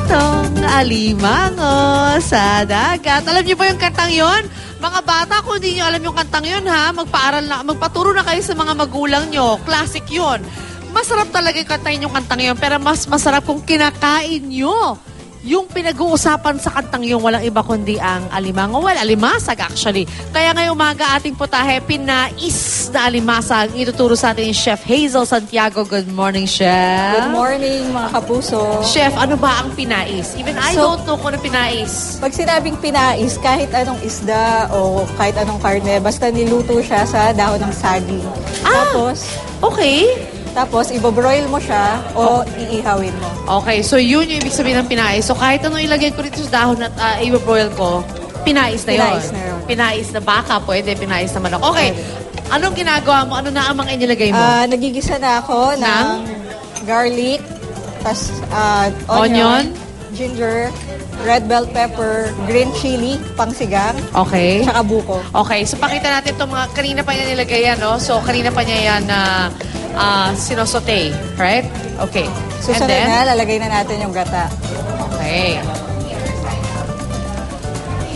pritong alimango sa dagat. Alam niyo ba yung kantang yon? Mga bata, kung hindi niyo alam yung kantang yon ha, magpaaral na, magpaturo na kayo sa mga magulang niyo. Classic yon. Masarap talaga yung kantahin yung kantang yon, pero mas masarap kung kinakain niyo yung pinag-uusapan sa kantang yung walang iba kundi ang alimango. Well, alimasag actually. Kaya ngayong umaga ating putahe, pinais na alimasag. Ituturo sa atin yung Chef Hazel Santiago. Good morning, Chef. Good morning mga kapuso. Chef, ano ba ang pinais? Even I So- don't know kung ano pinais. Pag sinabing pinais, kahit anong isda o kahit anong karne, basta niluto siya sa dahon ng saging. Ah! Tapos, Okay. Tapos ibobroil mo siya o iihawin mo. Okay, so yun yung ibig sabihin ng pinais. So kahit ano ilagay ko rito sa dahon at uh, i-broil ko, pinais na yun. Pinais na yun. Pinais na baka, pwede. Pinais na manok. Okay, anong ginagawa mo? Ano na ang mga inilagay mo? Ah, nagigisa na ako ng, Ng? garlic, tas ah, Onion? onion, ginger, red bell pepper, green chili, pangsigang, okay. tsaka buko. Okay, so pakita natin itong mga, kanina pa niya nilagay yan, no? So, kanina pa niya yan na uh, sinosote, right? Okay. Susunod And then, na, lalagay na natin yung gata. okay.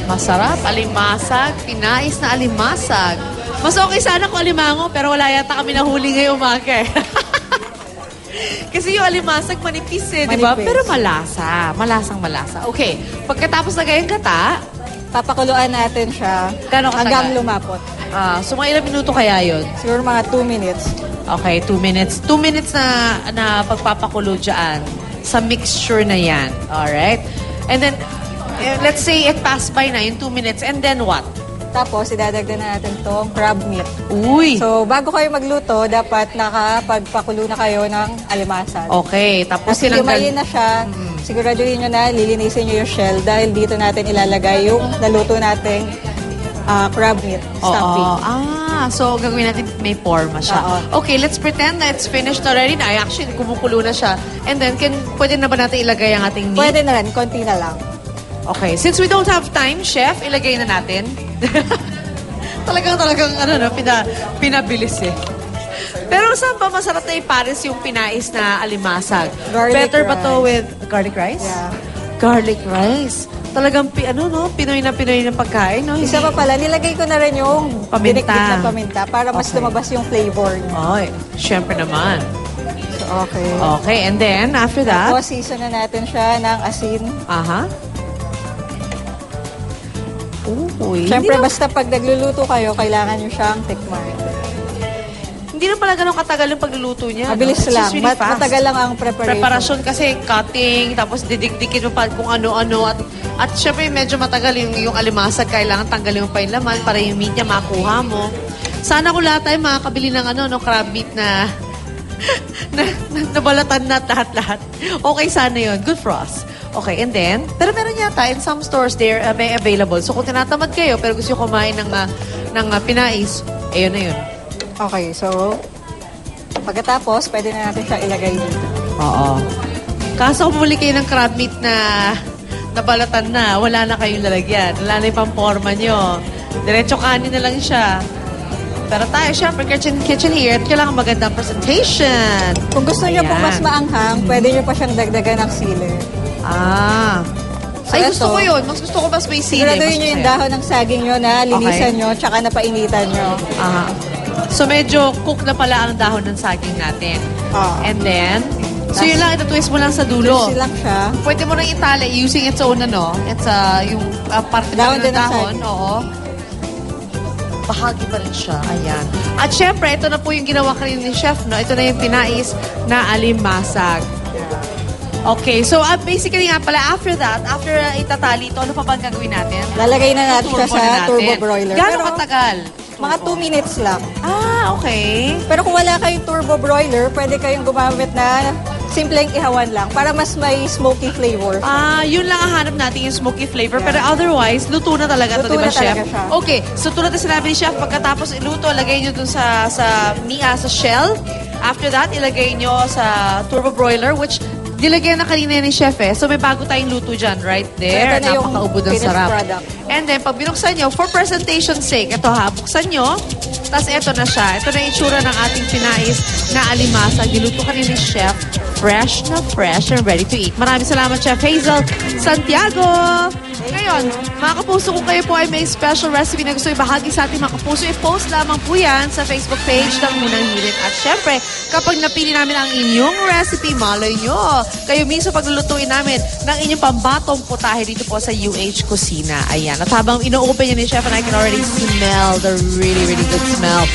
Masarap, alimasag, pinais na alimasag. Mas okay sana kung alimango, pero wala yata kami nahuli ngayong umaga eh. Kasi yung alimasag manipis eh, di ba? Manipis. Pero malasa. Malasang malasa. Okay, pagkatapos na gayang gata, Papakuluan natin siya Gano'ng katagal? hanggang lumapot. ah, so mga ilang minuto kaya yun? Siguro mga 2 minutes. Okay, two minutes. Two minutes na, na pagpapakulo dyan sa mixture na yan. Alright? And then, eh, let's say it passed by na yung two minutes. And then what? Tapos, idadagdag na natin tong crab meat. Uy! So, bago kayo magluto, dapat nakapagpakulo na kayo ng alimasan. okay, tapos Kasi tinanggal... lumayin na siya, siguraduhin nyo na lilinisin nyo yung shell dahil dito natin ilalagay yung naluto nating ah, crab meat Oo. stuffing. Ah, so gagawin natin may forma siya. Oo. Okay, let's pretend na it's finished already na. Ay, actually, kumukulo na siya. And then, can, pwede na ba natin ilagay ang ating meat? Pwede na rin, konti na lang. Okay, since we don't have time, chef, ilagay na natin. talagang talagang ano no, pina, pinabilis eh. Pero saan ba masarap na ipares yung pinais na alimasag? Garlic Better ba to with garlic rice? Yeah. Garlic rice. Talagang pi, ano no, Pinoy na Pinoy ng pagkain, no? Isa pa pala, nilagay ko na rin yung Paminta. dinikdik na paminta para mas Okay. lumabas yung flavor niya. Ay, syempre naman. So, okay. Okay, and then after that, Tapos, season na natin siya ng asin. aha. Uy, Siyempre, hindi na, basta pag nagluluto kayo, kailangan nyo siyang tikman. Hindi na pala ganun katagal yung pagluluto niya. no? Mabilis It's lang. really Mat- fast. matagal lang ang preparation. preparasyon kasi cutting, tapos didikdikin mo pa kung ano-ano. At, at syempre, medyo matagal yung, yung alimasag. Kailangan tanggalin mo pa yung laman para yung meat niya makuha mo. Sana kung lahat tayo makakabili ng ano, no, crab meat na, na, na nabalatan na at lahat-lahat. Okay sana yun. Good for us. Okay, and then, pero meron yata in some stores there uh, may available. So kung tinatamad kayo pero gusto kumain ng, uh, ng uh, pinais, ayun na yun. Okay, so, pagkatapos, pwede na natin siya ilagay dito. Oo. Kaso bumili kayo ng crab meat na nabalatan na, wala na kayong lalagyan. Wala na yung pamporma nyo. Diretso kanin na lang siya. Pero tayo, syempre, kitchen, kitchen here, at kailangan magandang presentation. Kung gusto niyo po Ayan. mas maanghang, pwede niyo pa siyang dagdagan ng sili. Ah. So, Ay, ito, gusto ko yun. Mas gusto ko mas may sili. Siguraduhin niyo yung dahon ng saging niyo na linisan Okay. niyo, tsaka napainitan niyo. Aha. So, medyo cook na pala ang dahon ng saging natin. Ah. And then, so yun lang, ito-twist mo lang sa dulo. Twist lang siya. Pwede mo nang itali using its own, ano, it's uh, yung uh, parte Dahon ng din ng dahon. saging. Oo. Bahagi pa rin siya. Ayan. At syempre, ito na po yung ginawa kanina ni Chef, no? Ito na yung pinais na alimasag. Okay, so uh, basically nga pala, after that, after uh, itatali ito, ano pa bang gagawin natin? Lalagay na natin siya Turbo sa natin. turbo broiler. Gano'ng Pero, katagal? Mga 2 minutes lang. Ah, okay. Pero kung wala kayong turbo broiler, pwede kayong gumamit na simpleng ihawan lang para mas may smoky flavor. Ah, yun lang ang hanap natin yung smoky flavor. Pero otherwise, luto na talaga to, Luto di ba, Chef? siya. Okay, so tulad na sinabi ni Chef, pagkatapos iluto, lagay nyo dun sa, sa, mia, sa shell. After that, ilagay nyo sa turbo broiler, which Nilagyan na kanina ni Chef eh. So may bago tayong luto dyan, right there. Ito na yung Napakaubod ng sarap. product. And then, pag binuksan nyo, for presentation sake, ito ha, buksan nyo. Tapos ito na siya. Ito na itsura ng ating pinais na alimasa. Niluto kanina ni Chef. Fresh na fresh and ready to eat. Maraming salamat, Chef Hazel Santiago. Ngayon, mga kapuso, kung kayo po ay may special recipe na gusto ibahagi sa ating mga kapuso, i-post lamang po yan sa Facebook page ng Munang Hirit. At syempre, kapag napili namin ang inyong recipe, malay nyo, kayo mismo paglulutuin namin ng inyong pambatong putahe dito po sa UH Kusina. Ayan. At habang ino-open yan ni Chef and I can already smell the really, really good smell